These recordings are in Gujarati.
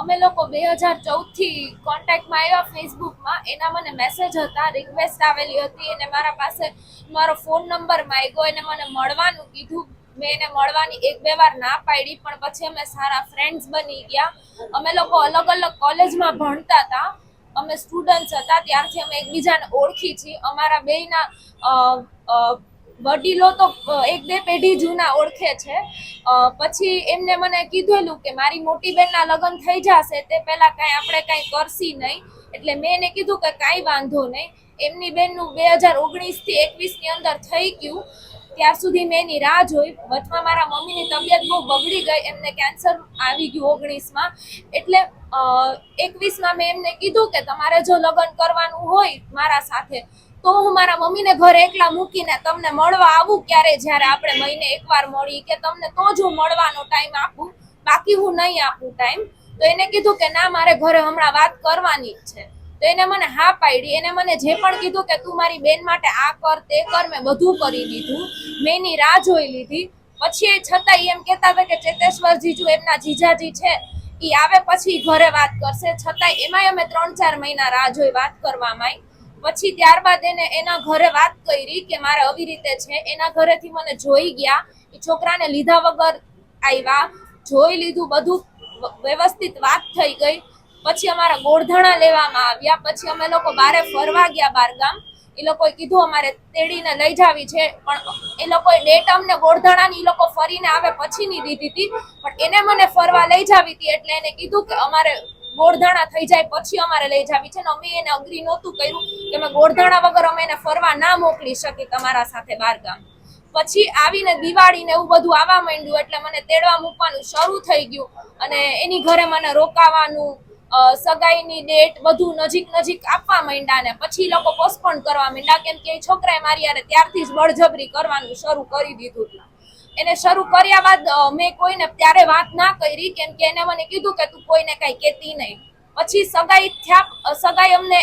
અમે લોકો બે હજાર ચૌદથી કોન્ટેક્ટમાં આવ્યા ફેસબુકમાં એના મને મેસેજ હતા રિક્વેસ્ટ આવેલી હતી. અને મારા પાસે મારો ફોન નંબર માંગ્યો. એને મને મળવાનું કીધું. મેં એને મળવાની એક બે વાર ના પાડી, પણ પછી અમે સારા ફ્રેન્ડ્સ બની ગયા. અમે લોકો અલગ અલગ કોલેજમાં ભણતા હતા. અમે સ્ટુડન્ટ્સ હતા. ત્યારથી અમે એકબીજાને ઓળખી છીએ. અમારા બેયના વડીલો તો એક બે પેઢી જૂના ઓળખે છે. પછી એમને મને કીધેલું કે મારી મોટી બેનના લગ્ન થઈ જશે, તે પહેલાં કાંઈ આપણે કાંઈ કરશી નહીં. એટલે મેં એને કીધું કે કાંઈ વાંધો નહીં. એમની બેનનું બે હજાર ઓગણીસથી એકવીસની અંદર થઈ ગયું. ત્યાર સુધી મેં એની રાહ જોઈ. વચમાં મારા મમ્મીની તબિયત બહુ બગડી ગઈ. એમને કેન્સર આવી ગયું ઓગણીસમાં. એટલે એકવીસમાં મેં એમને કીધું કે તમારે જો લગ્ન કરવાનું હોય મારા સાથે તો હું મારા મમ્મીને ઘરે એકલા મૂકીને તમને મળવા આવું ક્યારે? જ્યારે આપણે મહિને એકવાર મળી કે તમને તો જ હું મળવાનો ટાઈમ આપું, બાકી હું નહીં આપું ટાઈમ તો એને કીધું કે ના, મારે ઘરે હમણાં વાત કરવાની જ છે. તો એને મને હા પાડી. એને મને જે પણ કીધું કે તું મારી બેન માટે આ કર, તે કર, મેં બધું કરી દીધું મેં એની રાહ જોઈ લીધી. પછી એ છતાંય એમ કહેતા હતા કે ચેતેશ્વર જીજુ એમના જીજાજી છે એ આવે પછી ઘરે વાત કરશે. છતાંય એમાંય અમે ત્રણ ચાર મહિના રાહ જોઈ વાત કરવામાં પછી ત્યારબાદ એને એના ઘરે વાત કરી કે મારે આવી રીતે છે. એના ઘરેથી મને જોઈ ગયા એ છોકરાને લીધા વગર આવ્યા. જોઈ લીધું, બધું વ્યવસ્થિત વાત થઈ ગઈ. પછી અમારા ગોળધાણા લેવામાં આવ્યા. પછી અમે લોકો બારે ફરવા ગયા બારગામ એ લોકોએ કીધું, અમારે તેડીને લઈ જાવી છે. પણ એ લોકોએ ડેટ અમને ગોળધાણાની એ લોકો ફરીને આવે પછીની દીધી હતી પણ એને મને ફરવા લઈ જાવી હતી એટલે એને કીધું કે અમારે ગોળધાણા થઈ જાય પછી અમારે લઈ જાવી છે. ને અમે એને અગ્રી નહોતું કર્યું કે અમે ગોળધાણા વગર અમે એને ફરવા ના મોકલી શકીએ તમારા સાથે બારગામ પછી આવીને દિવાળી ને એવું બધું આવવા માંડ્યું એટલે મને તેડવા મૂકવાનું શરૂ થઈ ગયું. અને એની ઘરે મને રોકાવાનું સગાઈની ડેટ બધું નજીક નજીક આપવા માંડ્યા ને પછી લોકો પોસ્ટપોન કરવા માંડ્યા. કેમ કે એ છોકરાએ મારી યારે ત્યારથી જ બળજબરી કરવાનું શરૂ કરી દીધું. એને શરૂ કર્યા બાદ મેં કોઈને ત્યારે વાત ના કરી, કેમ કે એને મને કીધું કે તું કોઈને કઈ કહેતી નહીં. પછી સગાઈ થયા સગાઈ અમને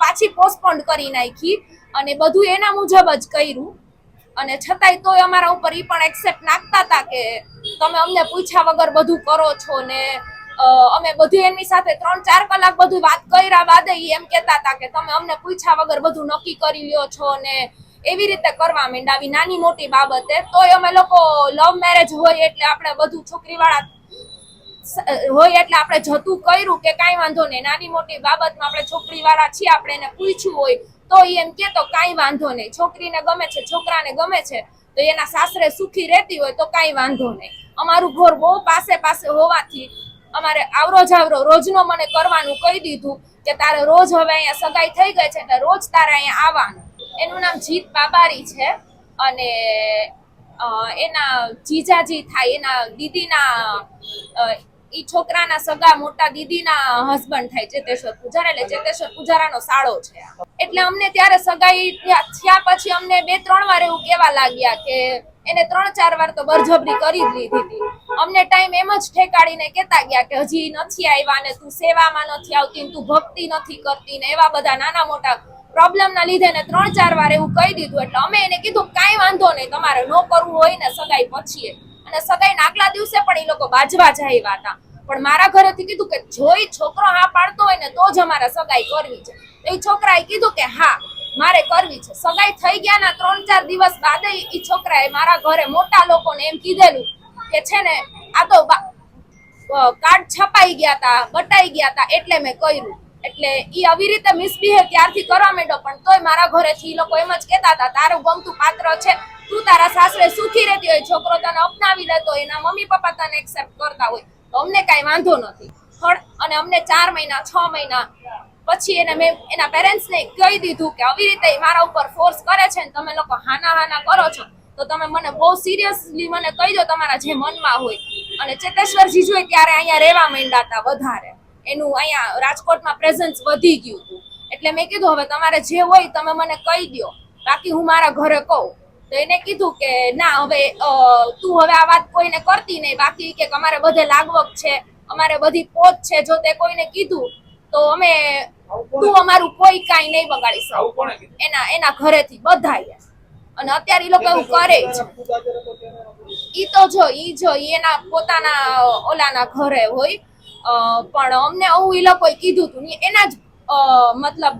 પાછી પોસ્ટપોન્ડ કરી નાખી અને બધું એના મુજબ જ કર્યું. અને છતાંય તોય અમારા ઉપર એ પણ એક્સેપ્ટ નાખતા હતા કે તમે અમને પૂછ્યા વગર બધું કરો છો ને અમે બધું એમની સાથે ત્રણ ચાર કલાક બધું વાત કર્યા બાદ એમ કહેતા હતા કે તમે અમને પૂછ્યા વગર બધું નક્કી કરી લ્યો છો ને એવી રીતે કરવા માંડ્યા આવી નાની મોટી બાબતે તોય અમે લોકો લવ મેરેજ હોય એટલે આપણે બધું છોકરીવાળા વાળા હોય એટલે આપણે જતું કર્યું કે કાંઈ વાંધો નહીં. નાની મોટી બાબતમાં આપણે છોકરીવાળા છીએ, આપણે એને પૂછ્યું હોય તો એમ કે તો કાંઈ વાંધો નહીં. છોકરીને ગમે છે, છોકરાને ગમે છે, તો એના સાસરે સુખી રહેતી હોય તો કાંઈ વાંધો નહીં. અમારું ઘર બહુ પાસે પાસે હોવાથી અમારે આવરો જાવરો રોજનો મને કરવાનું કહી દીધું કે તારે રોજ હવે અહીંયા સગાઈ થઈ ગઈ છે, એટલે રોજ તારે અહીંયા આવવાનું. એનું નામ જીત બાબારી છે. અને એના જીજાજી થાય, એના દીદીના એ છોકરાના સગા મોટા દીદીના હસબન્ડ થાય, ચેતેશ્વર પૂજારા. એટલે ચેતેશ્વર પૂજારાનો સાળો છે. એટલે અમને ત્યારે સગાઈ થયા પછી અમને બે, ત્રણ વાર એવું કહેવા લાગ્યા કે એને ત્રણ, ચાર વાર તો બરજબરી કરી જ લીધી હતી. અમને ટાઈમ એમ જ ઠેકાડીને કહેતા ગયા કે હજી નથી આવ્યા ને તું સેવામાં નથી આવતી તું ભક્તિ નથી કરતી ને એવા બધા નાના મોટા પ્રોબ્લેમ ના લીધે ને ત્રણ ચાર વાર એવું કહી દીધું. એટલે અમે એને કીધું કાંઈ વાંધો નહીં, તમારે ન કરવું હોય ને સગાઈ પછી. અને સગાઈ આગલા દિવસે પણ એ લોકો બાજવા જાય હતા. પણ મારા ઘરેથી કીધું કે જો ઈ છોકરો હા પાડતો હોય ને તો જ અમારે સગાઈ કરવી છે. એ છોકરાએ કીધું કે હા, મારે કરવી છે. સગાઈ થઈ ગયા ના ત્રણ ચાર દિવસ બાદ એ છોકરાએ મારા ઘરે મોટા લોકોને એમ કીધેલું કે છે ને, આ તો કાર્ડ છપાઈ ગયા તા, બટાઈ ગયા તા એટલે મેં કર્યું. એટલે એ આવી રીતે મિસબિહેવ ત્યારથી કરવા માંડ્યો, પણ તોય મારા ઘરેથી એ લોકો એમ જ કહેતા હતા, તારું ગમતું પાત્ર છે, તું તારા સાસરે સુખી રહેતી હોય, છોકરો તને અપનાવી લેતો એના મમ્મી પપ્પા તને એક્સેપ્ટ કરતા હોય, તો અમને કાંઈ વાંધો નથી. અને અમને ચાર મહિના, છ મહિના પછી એને મેં એના પેરેન્ટ્સને કહી દીધું કે આવી રીતે મારા ઉપર ફોર્સ કરે છે ને, તમે લોકો હાના હાના કરો છો, તો તમે મને બહુ સિરિયસલી મને કહી દો તમારા જે મનમાં હોય. અને ચેતેશ્વર જીજુએ ત્યારે અહીંયા રહેવા માંડ્યા હતા વધારે. એનું અહીંયા રાજકોટમાં પ્રેઝન્સ વધી ગયું હતું. એટલે મેં કીધું હવે તમારે જે હોય તમે મને કહી દો બાકી હું મારા ઘરે કહું. તો એને કીધું કે ના હવે તું હવે આ વાત કોઈને કરતી નહીં. બાકી કે અમારે બધે લાગવક છે. અમારે બધી પોત છે. જો તે કોઈને કીધું તો અમે તું અમારું કોઈ કાંઈ નહીં બગાડી શકો એના એના ઘરેથી બધાય અને અત્યારે એ લોકો એવું કરે છે ઈ તો જો ઈ જો એના પોતાના ઓલાના ઘરે હોય. પણ અમને આવું એ લોકોએ કીધું હતું એના જ મતલબ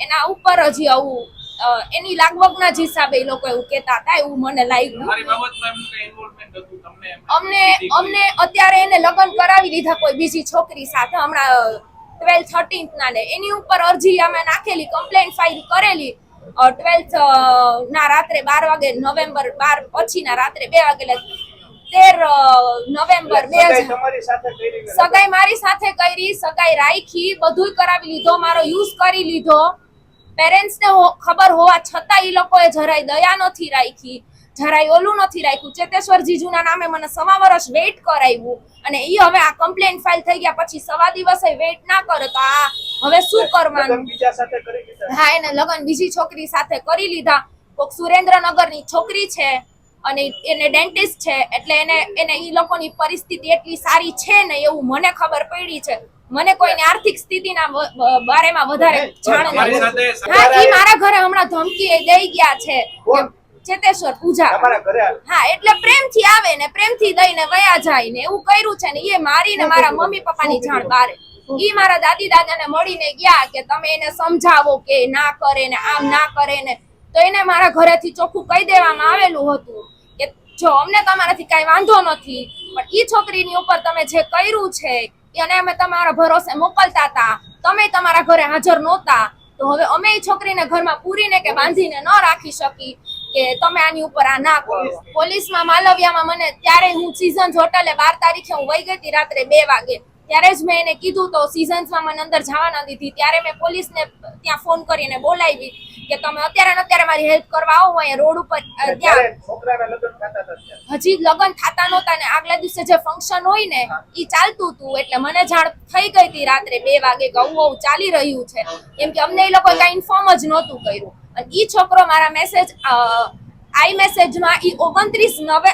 એના ઉપર જ આવું એની લાગવગના જ હિસાબે એ લોકો એવું કહેતા હતા. એવું મને લાગ્યું. અમને અમને અત્યારે એને લગ્ન કરાવી દીધા કોઈ બીજી છોકરી સાથે. હમણાં ટ્વેલ્થ થર્ટીન્થ ના ને. એની ઉપર અરજી અમે નાખેલી કમ્પ્લેન ફાઇલ કરેલી. ટ્વેલ્થ ના રાત્રે બાર વાગે નવેમ્બર બાર પછી ના રાત્રે બે વાગે તેર નવેમ્બર બે સગાઈ મારી સાથે કરી સગાઈ રાખી બધું કરાવી લીધો મારો યુઝ કરી લીધો. પેરેન્ટ્સ ને ખબર હોવા છતાં ઈ લોકોએ જરાય દયા નથી રાખી જરાય ઓલું નથી રાખ્યું. ચેતેશ્વર જીજુના નામે મને સવા વર્ષ વેઇટ કરાવ્યું અને ઈ હવે આ કમ્પ્લેન ફાઇલ થઈ ગયા પછી સવા દિવસે વેઇટ ના કરે તો આ હવે શું કરવાનું? હા એને લગ્ન બીજી છોકરી સાથે કરી લીધા. કોક સુરેન્દ્રનગરની છોકરી છે. અને એને ડેન્ટિસ્ટ છે એટલે એને એને એ લોકોની પરિસ્થિતિ એટલી સારી છે ને એવું મને ખબર પડી છે. મને કોઈની આર્થિક સ્થિતિના બારેમાં વધારે જાણ નથી. હા એ મારા ઘરે હમણાં ધમકી એ દઈ ગયા છે. ચેતેશ્વર પૂજા. હા એટલે પ્રેમથી આવે ને પ્રેમથી દઈને વયા જાય ને એવું કર્યું છે ને એ મારીને મારા મમ્મી પપ્પાની જાણ બારે. ઈ મારા દાદી દાદાને મળીને ગયા કે તમે એને સમજાવો કે ના કરે ને આમ ના કરે ને તો એને મારા ઘરેથી ચોખ્ખું કહી દેવામાં આવેલું હતું કે જો અમને તમારાથી કાંઈ વાંધો નથી, પણ એ છોકરીની ઉપર તમે જે કર્યું છે, એને અમે તમારા ભરોસે મોકલતા હતા. તમે તમારા ઘરે હાજર નહોતા. તો હવે અમે એ છોકરીને ઘરમાં પૂરીને કે બાંધીને ન રાખી શકી કે તમે આની ઉપર આ ના કરો. પોલીસમાં માલવિયામાં મને ત્યારે હું સિઝન્સ હોટલે બાર તારીખે હું વહી ગઈ રાત્રે બે વાગે. ત્યારે જ મેં એને કીધું તો સિઝન્સમાં મને અંદર જવા ન દીધી. ત્યારે મેં પોલીસને ત્યાં ફોન કરીને બોલાવી. કે તમે અત્યારે ને અત્યારે મારી હેલ્પ કરવા આવો હું અહીંયા રોડ ઉપર ત્યાં. હજી લગ્ન થતા નહોતા ને આગલા દિવસે જે ફંક્શન હોય ને ઈ ચાલતું હતું. એટલે મને જાણ થઈ ગઈ હતી રાત્રે બે વાગે આવું આવું ચાલી રહ્યું છે. કેમ કે અમને એ લોકો કાંઈ ઇન્ફોર્મ જ નહોતું કર્યું. અને ઈ છોકરો મારા મેસેજ આઈ મેસેજમાં ઈ ઓગણત્રીસ નવે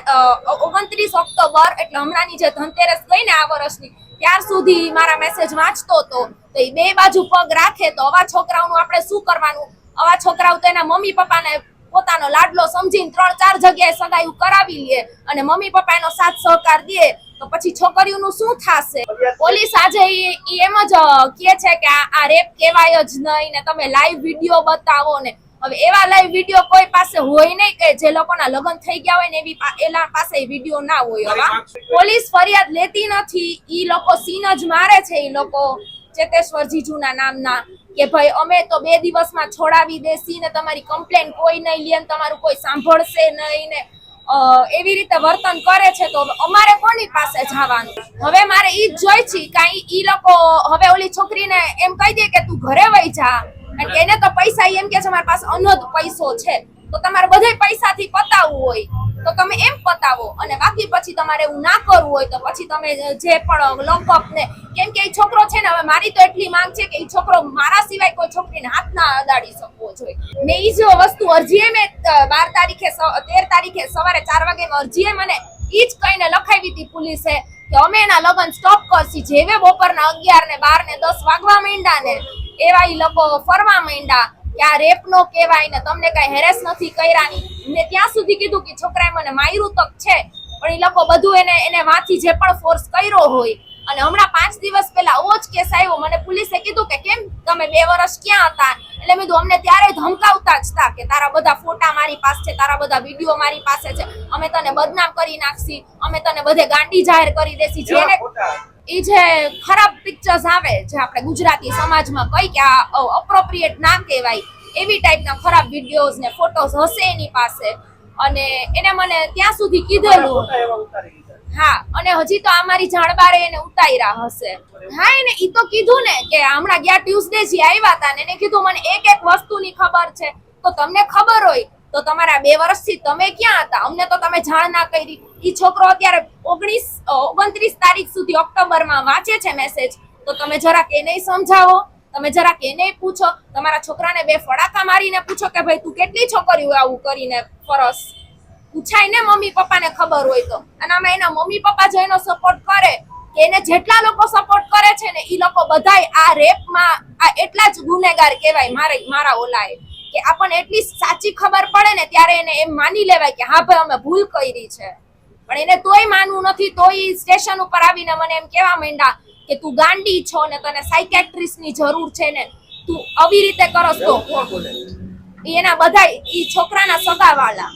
ઓગણત્રીસ ઓક્ટોબર એટલે હમણાંની જે ધનતેરસ ગઈ ને આ વર્ષની ત્યાર સુધી મારા મેસેજ વાંચતો હતો. તો એ બે બાજુ પગ રાખે તો આવા છોકરાઓનું આપણે શું કરવાનું? આવા છોકરાઓ તો એના મમ્મી પપ્પાને પોતાનો લાડલો સમજીને ત્રણ ચાર જગ્યાએ સગાઈ કરાવી લે અને મમ્મી પપ્પા એનો સાથ સહકાર દે, તો પછી છોકરીઓનું શું થશે? પોલીસ આજે એમ જ કહે છે કે આ- રેપ કહેવાય જ નહીં ને તમે લાઈવ વીડિયો બતાવો ને. હવે એવા લાઈવ વીડિયો કોઈ પાસે હોય નહીં કે જે લોકોના લગ્ન થઈ ગયા હોય ને એવી એના પાસે વીડિયો ના હોય પોલીસ ફરિયાદ લેતી નથી. ઈ લોકો સીન જ મારે છે, ઈ લોકો. ચેતેશ્વર જીજુના નામના કે ભાઈ, અમે તો બે દિવસમાં છોડાવી દેસી ને તમારી કમ્પ્લેન કોઈ નહીં લે ને તમારું કોઈ સાંભળશે નહીં ને. એવી રીતે વર્તન કરે છે તો અમારે કોની પાસે જવાનું? હવે મારે ઈ જ જોઈ છે કાંઈ ઈ લોકો હવે ઓલી છોકરીને એમ કહી દે કે તું ઘરે વહી જા. અને એને તો પૈસા એમ કે છે, મારી પાસે અનોદ પૈસો છે. તો તમારે બધે પૈસાથી પતાવવું હોય. તો તમે એમ પતાવો. અને બાકી પછી તમારે એવું ના કરવું હોય તો પછી તમે જે પણ લંપઅપ ને, કેમ કે એ છોકરો છે ને, હવે મારી તો એટલી માંગ છે કે એ છોકરો મારા સિવાય કોઈ છોકરીને હાથ ના અડાડી શકવો જોઈએ. ને એ જો વસ્તુ અરજીએ મેં બાર તારીખે તેર તારીખે સવારે ચાર વાગે અરજીએ મને એ જ કહીને લખાવી હતી પોલીસે કે અમે એના લગ્ન સ્ટોપ કરશી. જેવે બપોરના અગિયાર ને બાર ને દસ વાગવા માંડ્યા ને, એવા એ લોકો ફરવા માંડ્યા. કે આ રેપ નો કહેવાય ને તમને કઈ હેરેસ નથી કર્યાની ને મેં ત્યાં સુધી કીધું કે છોકરાએ મને માયરું તક છે પણ એ લોકો બધું એને એને વાંથી જે પણ ફોર્સ કર્યો હોય અને હમણાં પાંચ દિવસ પહેલા ઓજ જ કેસ આવ્યો મને પોલીસે કીધું કે કેમ તમે બે વર્ષ ક્યાં હતા એટલે મેં કીધું અમને ત્યારે ધમકાવતા જ હતા કે તારા બધા ફોટા મારી પાસે છે તારા બધા વીડિયો મારી પાસે છે અમે તને બદનામ કરી નાખશી અમે તને બધે ગાંડી જાહેર કરી દેશી જેને? એ જે ખરાબ પિક્ચર્સ આવે જે આપણે ગુજરાતી સમાજમાં કઈ કે આ અપ્રોપ્રિએટ ના કહેવાય એવી ટાઈપના ખરાબ વિડીયોઝ ને ફોટોઝ હશે એની પાસે. અને એને મને ત્યાં સુધી કીધેલું. હા અને હજી તો અમારી જાણબારે એને ઉતાર્યા હશે. હા એને ઈ તો કીધું ને કે હમણાં ગયા ટ્યુઝડે જે આવ્યા હતા ને એને કીધું મને એક એક વસ્તુની ખબર છે. તો તમને ખબર હોય તો તમારા બે વર્ષથી તમે ક્યાં હતા? અમને તો તમે જાણ ના કરી. એ છોકરો અત્યારે ઓગણીસ ઓગણત્રીસ તારીખ સુધી ઓક્ટોબરમાં વાંચે છે મેસેજ તો તમે જરાક એને સમજાવો. તમે જરાક એને પૂછો. તમારા છોકરાને બે ફડાકા મારીને પૂછો કે ભાઈ, તું કેટલી છોકરીઓ આવું કરીને ફરસ? પૂછાય ને મમ્મી પપ્પાને ખબર હોય તો. અને આમાં એના મમ્મી પપ્પા જો એનો સપોર્ટ કરે, કે એને જેટલા લોકો સપોર્ટ કરે છે ને એ લોકો બધાય આ રેપમાં આ એટલા જ ગુનેગાર કહેવાય મારે, મારા ઓલાએ. કે આપણને એટલી સાચી ખબર પડે ને ત્યારે એને એમ માની લેવાય કે હા ભાઈ અમે ભૂલ કરી છે. પણ એને તોય માનવું નથી તોય સ્ટેશન ઉપર આવીને મને એમ કહેવા માંડ્યા કે તું ગાંડી છો ને તને સાયકેટ્રિસ્ટની જરૂર છે ને તું આવી રીતે કરસ તો. એના બધા ઈ છોકરાના સગાવાળા